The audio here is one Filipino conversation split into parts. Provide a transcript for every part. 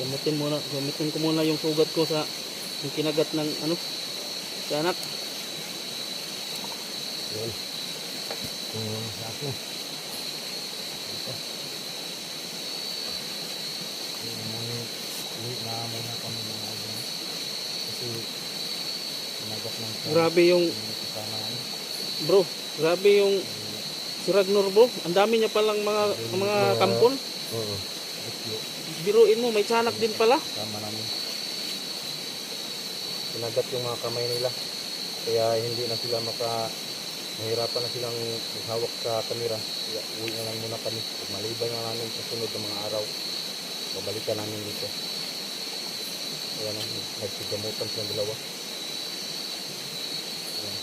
Gamitin muna, gamitin ko muna yung sugat ko sa yung kinagat ng ano sa anak. Yun. Yung sa akin. Ito. Yung mga uwi na muna kami mga idol. Kasi sinagat ng Grabe yung ano. bro, grabe yung si Ragnar bro. Ang dami niya palang mga mga kampon. Oo. Bukyo. Biruin mo, may tiyanak din pala. Kasama namin. Sinagat yung mga kamay nila. Kaya hindi na sila maka nahirapan na silang maghawak sa kamera. Kaya uwi na lang muna kami. Malibay na namin sa sunod ng mga araw, babalikan namin dito. Kaya na, nagsigamutan silang dalawa. Ayan.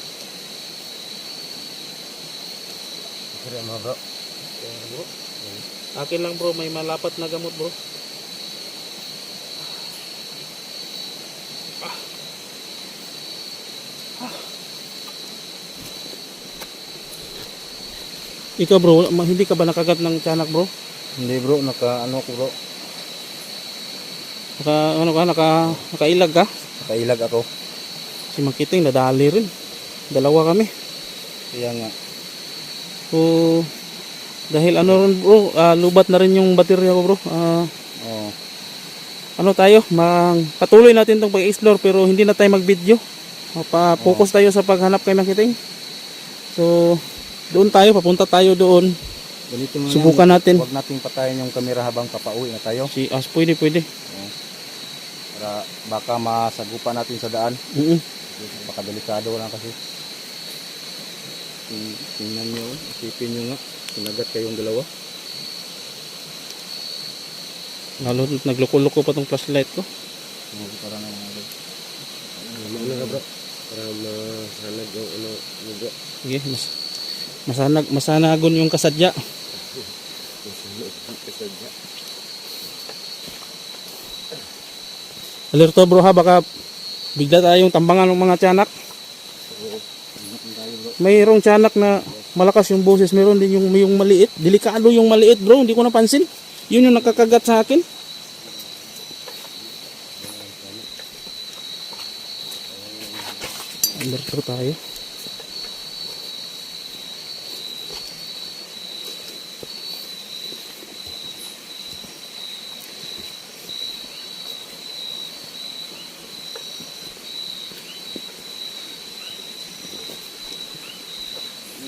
Kaya mga bro. Kaya, bro, Ayan. akin lang bro, may malapat na gamot bro. Ikaw bro, hindi ka ba nakagat ng tiyanak bro? Hindi bro, naka ano ko bro. Naka, ano ka, naka, nakailag ka? Nakailag ako. Si Makiting nadali rin. Dalawa kami. Kaya nga. So, dahil ano rin bro, ah, lubat na rin yung baterya ko bro. Ah, Oo. ano tayo, mang patuloy natin tong pag-explore pero hindi na tayo mag-video. Pa-focus tayo sa paghanap kay Makiting. So, doon tayo, papunta tayo doon. Ganito mo Subukan natin. Huwag nating patayin yung kamera habang papauwi na tayo. Si As, pwede, pwede. Para baka masagupan natin sa daan. Mm Baka delikado lang kasi. Ting- Tingnan nyo, isipin nyo nga. Sinagat kayong dalawa. Lalo nagloko-loko pa tong flashlight ko. Oo, Para na mga Ano ka bro? Para masanag yung ano, mugo. Sige, mas masanag masanagon yung kasadya. Alerto bro ha, baka bigla tayong tambangan ng mga tiyanak. Mayroong tiyanak na malakas yung boses, mayroon din yung, yung maliit. Delikado yung maliit bro, hindi ko napansin. Yun yung nakakagat sa akin. Alerto tayo.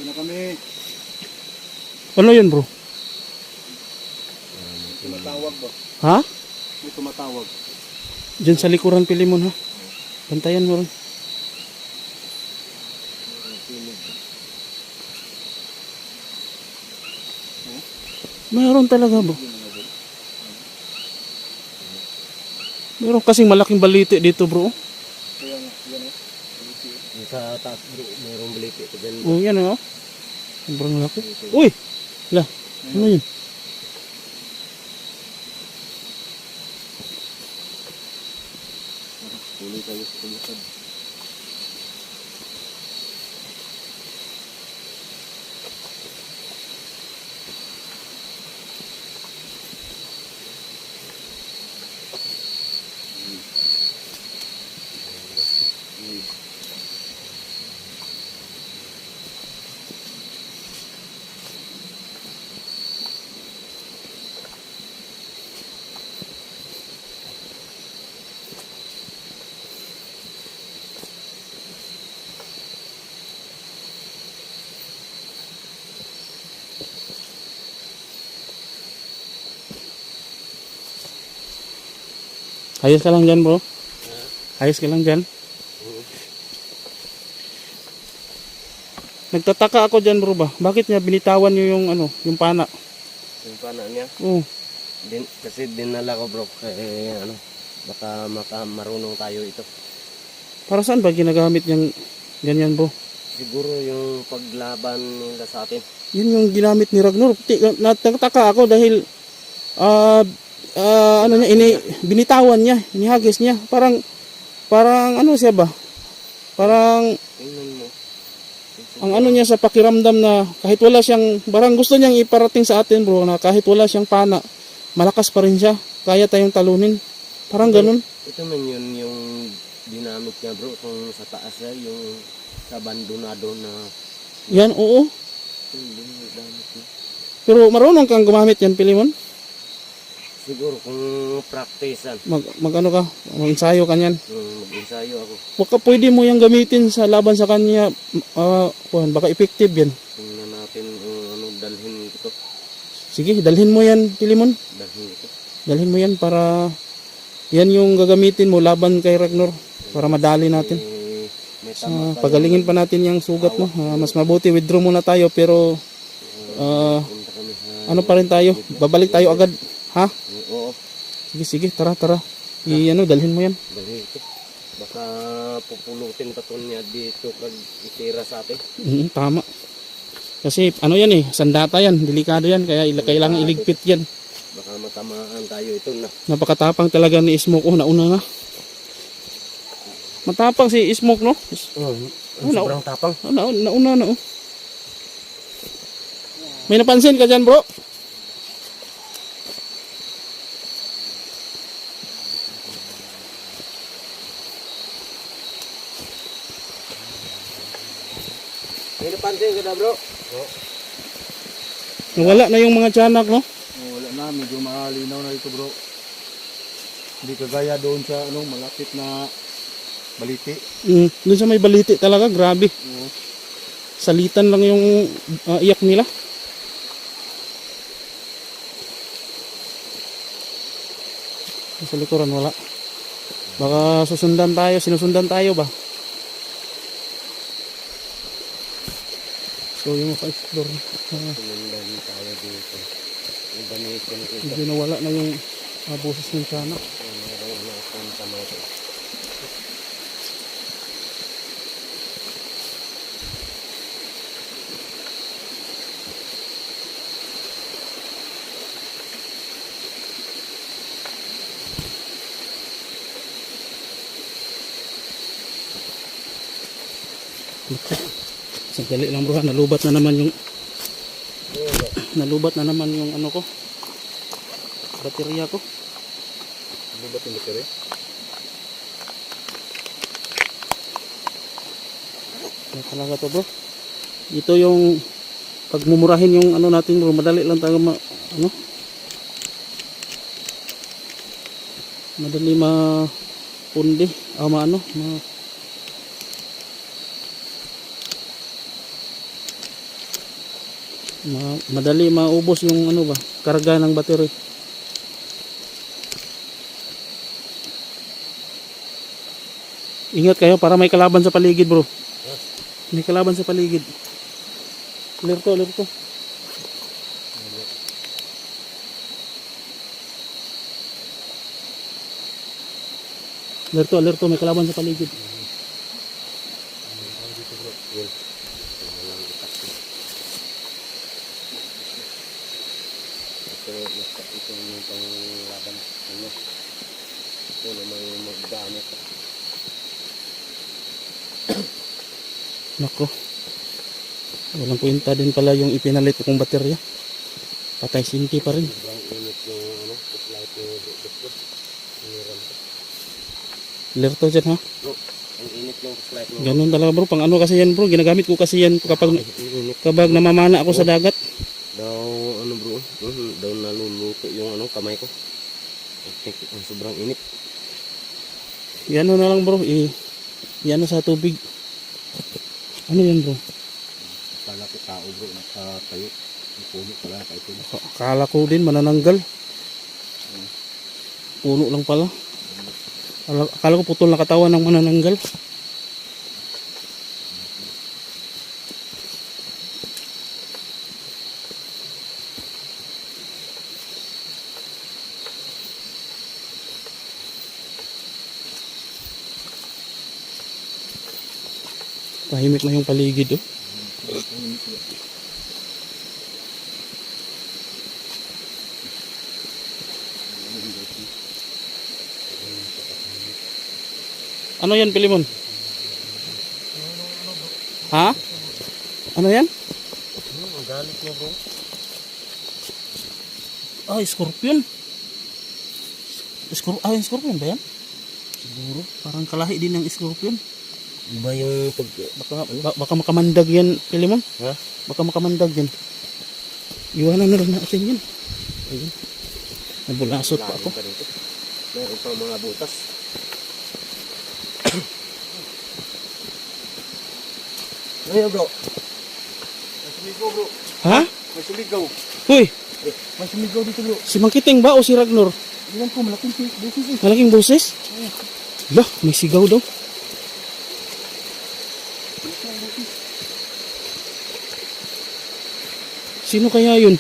Na kami. Ano yun bro? Tumatawag ba? Ha? May tumatawag. Diyan sa likuran Pilimon ha. Bantayan mo rin. Mayroon talaga bro. Meron kasing malaking baliti dito bro. Eh. Sa taas bro, mayroong baliti. Oh, yan oh. Sobrang laki. Uy! La, ano yun? Tuloy tayo sa tulusad. Ayos ka lang dyan bro. Ayos ka lang dyan. Nagtataka ako dyan bro ba? Bakit niya binitawan niyo yung ano, yung pana? Yung pana niya. Oh, Din, kasi dinala ko bro. Kaya ano, baka maka marunong tayo ito. para saan ba ginagamit niyang ganyan bro? Siguro yung paglaban nila sa atin. Yun yung ginamit ni Ragnar. Nagtataka ako dahil ah ah, ano niya, ini, binitawan niya, inihagis niya. Parang, parang ano siya ba? Parang ang ano niya sa pakiramdam na kahit wala siyang, parang gusto niyang iparating sa atin bro na kahit wala siyang pana, malakas pa rin siya. Kaya tayong talunin. Parang ganun. Ito man yun yung dinamit niya bro, kung sa taas siya, yung sa abandonado na Yan, oo. niya. Pero marunong kang gumamit yan, Pilimon. Siguro kung practicean, Mag, mag ano ka, mag-ensayo ka niyan. mm, mag-ensayo ako, Baka pwede mo yung gamitin sa laban sa kanya. ah kuhan, baka effective yan. tingnan natin kung ano dalhin ito, Sige, dalhin mo yan, Pilimon. dalhin ito. Dalhin mo yan para yan yung gagamitin mo laban kay Ragnar para madali natin. Eh, tayo. pagalingin pa natin yung sugat mo. Ah, mas mabuti withdraw muna tayo pero sa, ano pa rin tayo? Babalik tayo agad. Ha? Oo, Sige, sige, tara, tara. I ano, dalhin mo yan. dalhin ito. Baka pupulutin pa to niya dito kag itira sa atin. Mm, tama. Kasi ano yan eh, sandata yan, delikado yan, kaya ila- kailangan iligpit yan. Baka matamaan tayo ito na. Napakatapang talaga ni Smoke. Oh, nauna nga. Matapang si Smoke, no? Is- Oh, Oh, na- sobrang tapang. Oh, nauna, nauna, na, oh. May napansin ka dyan, bro? May napansin ka na bro? Nawala na yung mga tiyanak, no? Oh, wala na, medyo malinaw na ito bro. Hindi kagaya doon sa ano, malapit na baliti. Mm, dun sa may baliti talaga, grabe. Oo. Salitan lang yung ah, iyak nila. Sa likuran, wala. Baka susundan tayo, sinusundan tayo ba? So yung maka-explore, ah, Sumundan tayo dito. Yung banitin ko medyo nawala na yung ah, boses ng tiyanak. Sandali lang bro, nalubat na naman yung nalubat na naman yung ano ko. Baterya ko. Ano ba ito battery? Ano talaga to bro. Ito yung pagmumurahin yung ano natin bro. Madali lang tayo ma, ano? Madali ma pundi ah ma ano ma, ma madali maubos yung ano ba karga ng battery Ingat kayo para may kalaban sa paligid bro. May kalaban sa paligid. Clear to, clear to. Clear to, clear to. May kalaban sa paligid. Ito, ito yung panglaban. Ano? Ito naman yung magdamit. Nako. Walang kwenta din pala yung ipinalit kong baterya. Patay sinti pa rin. Ano. Clear to dyan ha. Mo. Ganun talaga bro. Pang ano kasi yan bro. Ginagamit ko kasi yan kapag, kapag namamana ako sa dagat. Ano bro, mhm, daw naluluto yung ano kamay ko. Ang sobrang init. Yan na lang bro. I, yan sa tubig. Ano yan bro? Kala ko tao bro, nakatayo. Puno pala, puno. Akala ko din manananggal. Puno lang pala. Akala, akala ko putol na katawan ng manananggal. Tahimik na yung paligid oh. Ano yan, Pilimon? Ha? Ano yan? Ang galit mo bro. Ah, scorpion. Scorp ah, scorpion ba yan? Siguro. Parang kalahi din ng scorpion. Iba yung pag... Baka, ba- baka makamandag yan, Pilimon. Ha? Baka makamandag yan. Iwanan na lang natin yan. Ayun. Nabulasot pa ako. Meron pa mga butas. Ngayon bro. May sumigaw bro. Ha? May sumigaw. Hoy, May sumigaw dito bro. si Mangkiting ba o si Ragnor? Ilan ko, malaking busis eh. Malaking boses? Lah, may sigaw daw. Sino kaya yun?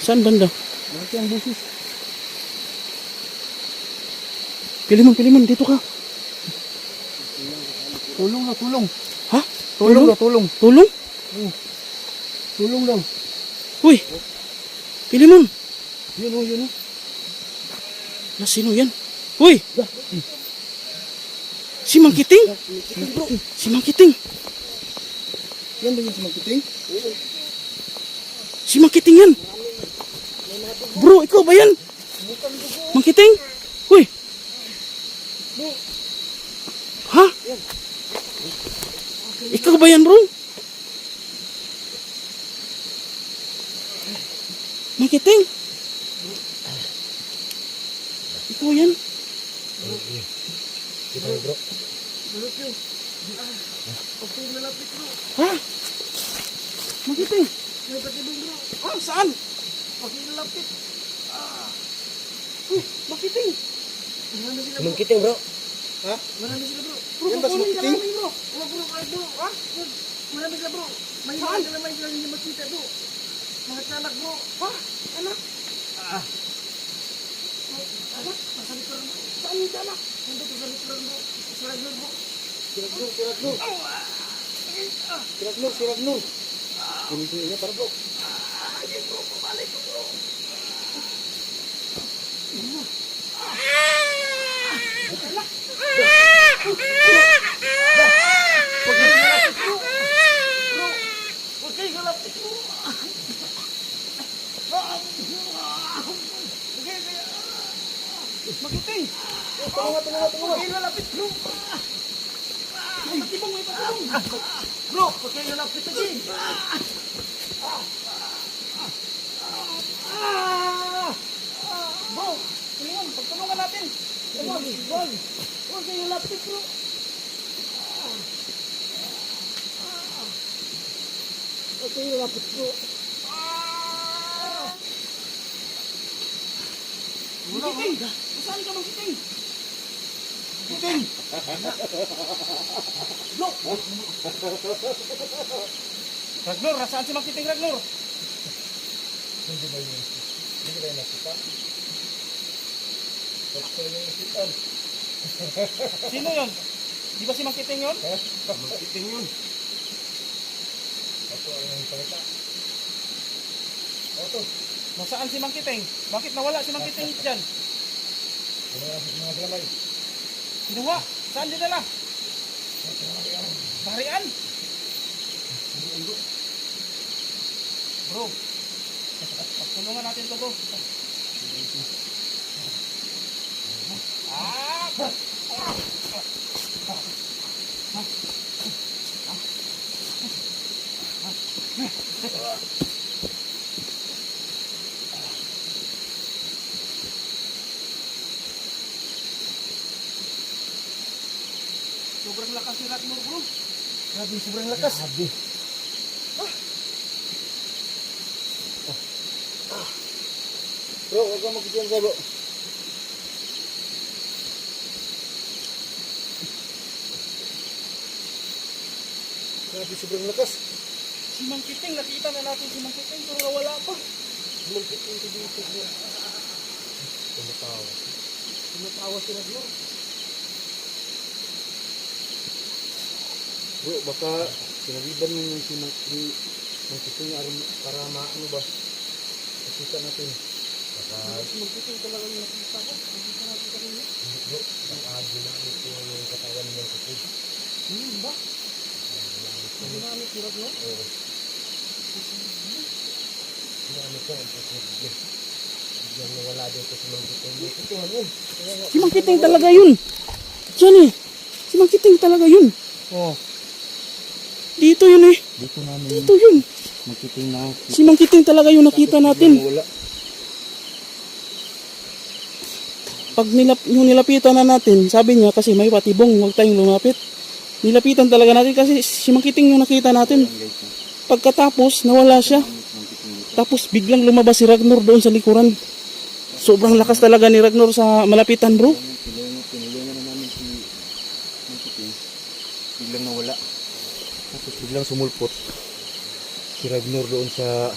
Saan banda? Malaki ang busis. Pilimon, Pilimon, dito ka. Tulong na, tulong. Ha? Tulong na, tulong. Tulong? Tulong lang. Uy! Pilimon! Yun o, yun o. Na sino yan? Uy! Si Mangkiting? Si Mangkiting? Yan ba yung sumagiting? Si Mangkiting yan! Bro, ikaw ba yan? Mangkiting? Uy! Ha? Ikaw ba yan, bro? Mangkiting? Ikaw yan? Kita bro. Ha? Mangkiting? Ah, saan? Ah. Uy, Mangkiting? Mangkiting bro. Bro, Yan ba si kukunin ka Mangkiting? namin, bro. Ha? Marami sila bro. May Saan? mga naman sila hindi makita bro. Mga kanak bro. Ha? Anak? Anak, nasa likuran bro. Saan yung anak? Nandito sa likuran bro. Sa likuran bro. Siragnur, siragnur. Siragnur, siragnur. Kumitin niya para bro. Kayo galapit bro. Magiting! Huwag kayo galapit bro. Ay, patibong, may patibong! Bro, huwag kayo galapit lagi. Bro, tingnan, pagtulungan natin. Huwag, huwag. Huwag kayo galapit bro. Huwag kayo galapit bro. Magiting! Saan ka, Magiting? Magiting! Bro! Ragnor, nasaan si Magiting, Ragnor? Hindi ba yun? Hindi ba yun nakita? Basta yung isipan. Sino yon? Di ba si Magiting yon? Mangkiting yun. Ako ang salita. Oto. Nasaan si Magiting? Bakit nawala si Magiting dyan? Ano nga sa mga galamay? Kinuha? Saan dinala? Sa harian? Bro, pagtulungan natin to bro. Ah! Sobrang lakas ni Ragnor bro. Grabe, sobrang lakas. Grabe. Bro, huwag kang magbibiyan sa bro. Grabe, sobrang lakas. Si Mang Kiting, nakita na natin si Mang Kiting pero nawala pa. Multiple to dito bro. Tumatawa. Tumatawa si Ragnor. Bro, baka sinabiban mo yung si Mang si Mang Kiting aram- para maano ba? Nakita natin. Baka Si Mang Kiting talaga yung nakita ko. Nakita natin kanina. bro, baka ginamit ko yung katawan ni Mang Kiting. Hmm, ba? Ginamit si Ragnor? Oo. Ginamit ko ang posible. Si Mang Kiting talaga yun. Diyan eh. Si Mang Kiting talaga yun. Oh, Dito yun eh. dito namin Dito yun. magkiting na Si Mang Kiting talaga yung nakita natin. Pag nilap, yung nilapitan na natin, sabi niya kasi may patibong, huwag tayong lumapit. Nilapitan talaga natin kasi si Mang Kiting yung nakita natin. Pagkatapos, nawala siya. Tapos biglang lumabas si Ragnar doon sa likuran. Sobrang lakas talaga ni Ragnar sa malapitan bro. Tinulungan, tinulungan na namin si magkiting. Biglang nawala. Tapos biglang sumulpot. Si Ragnar doon sa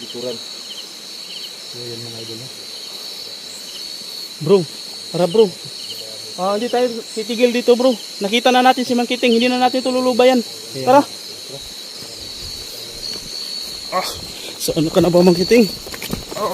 likuran. So yan mga idol. no? Bro, tara bro. Ah, hindi tayo titigil dito bro. Nakita na natin si Mang Kiting, hindi na natin ito lulubayan. Tara. Ah, saan ka na ba Mang Kiting? Ah,